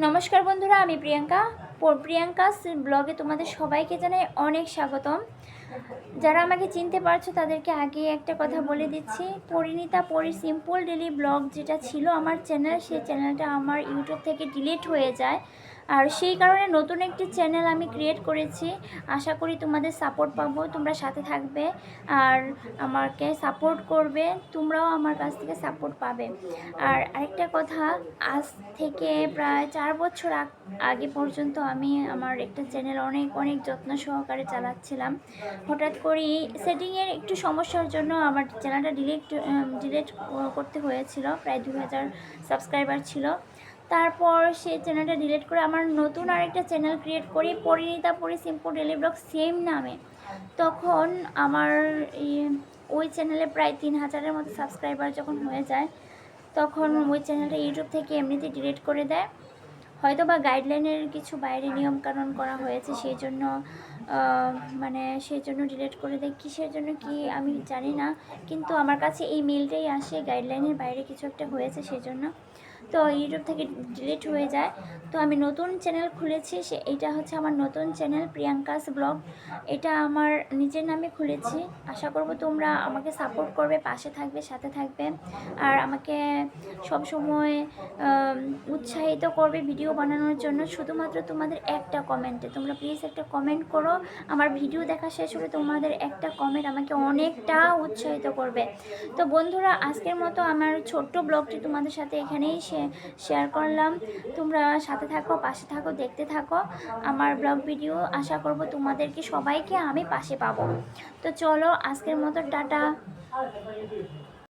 নমস্কার বন্ধুরা, আমি প্রিয়াঙ্কা। প্রিয়াঙ্কা ব্লগে তোমাদের সবাইকে জানাই অনেক স্বাগতম। যারা আমাকে চিনতে পারছ, তাদেরকে আগে একটা কথা বলে দিচ্ছি। পরিণীতা পরি সিম্পল ডেলি ব্লগ যেটা ছিল আমার চ্যানেল, সেই চ্যানেলটা আমার ইউটিউব থেকে ডিলিট হয়ে যায়। আর সেই কারণে নতুন একটি চ্যানেল আমি ক্রিয়েট করেছি। আশা করি তোমাদের সাপোর্ট পাবো, তোমরা সাথে থাকবে আর আমাকে সাপোর্ট করবে, তোমরাও আমার কাছ থেকে সাপোর্ট পাবে। আর আরেকটা কথা, আজ থেকে প্রায় চার বছর আগ- পর্যন্ত আমি আমার একটা চ্যানেল অনেক অনেক যত্ন সহকারে চালাচ্ছিলাম। হঠাৎ করেই সেটিংয়ের একটু সমস্যার জন্য আমার চ্যানেলটা ডিলিট ডিলিট করতে হয়েছিল, প্রায় দু হাজার সাবস্ক্রাইবার ছিল। তারপর সেই চ্যানেলটা ডিলিট করে আমার নতুন আরেকটা চ্যানেল ক্রিয়েট করি, পরিণীতা পরি সিম্পল ডেলি ব্লগ সেম নামে। তখন আমার ওই চ্যানেলে প্রায় তিন হাজারের মতো সাবস্ক্রাইবার যখন হয়ে যায়, তখন ওই চ্যানেলটা ইউটিউব থেকে এমনিতে ডিলিট করে দেয়। হয়তো বা গাইডলাইনের কিছু বাইরে নিয়মকানুন করা হয়েছে, সেই জন্য মানে সেই জন্য ডিলিট করে দেয়। কিসের জন্য কি আমি জানি না, কিন্তু আমার কাছে এই মেলটাই আসে গাইডলাইনের বাইরে কিছু একটা হয়েছে সেই জন্য তো ইউটিউব থেকে ডিলিট হয়ে যায়। তো আমি নতুন চ্যানেল খুলেছি, সে এটা হচ্ছে আমার নতুন চ্যানেল প্রিয়াঙ্কাস ব্লগ। এটা আমার নিজের নামে খুলেছি। আশা করব তোমরা আমাকে সাপোর্ট করবে, পাশে থাকবে, সাথে থাকবে। আর আমাকে সব সময় উৎসাহিত করবে ভিডিও বানানোর জন্য। শুধুমাত্র তোমাদের একটা কমেন্টে তোমরা প্লিজ একটা কমেন্ট করো আমার ভিডিও দেখা শেষ হলে তোমাদের একটা কমেন্ট আমাকে অনেকটা উৎসাহিত করবে। তো বন্ধুরা, আজকের মতো আমার ছোট্ট ব্লগটি তোমাদের সাথে এখানেই শেয়ার করলাম। তোমরা সাথে থাকো, পাশে থাকো, দেখতে থাকো। আমার ব্লগ ভিডিও আশা করব তোমাদেরকে সবাইকে আমি পাশে পাবো। তো চলো, আজকের মতো, টাটা।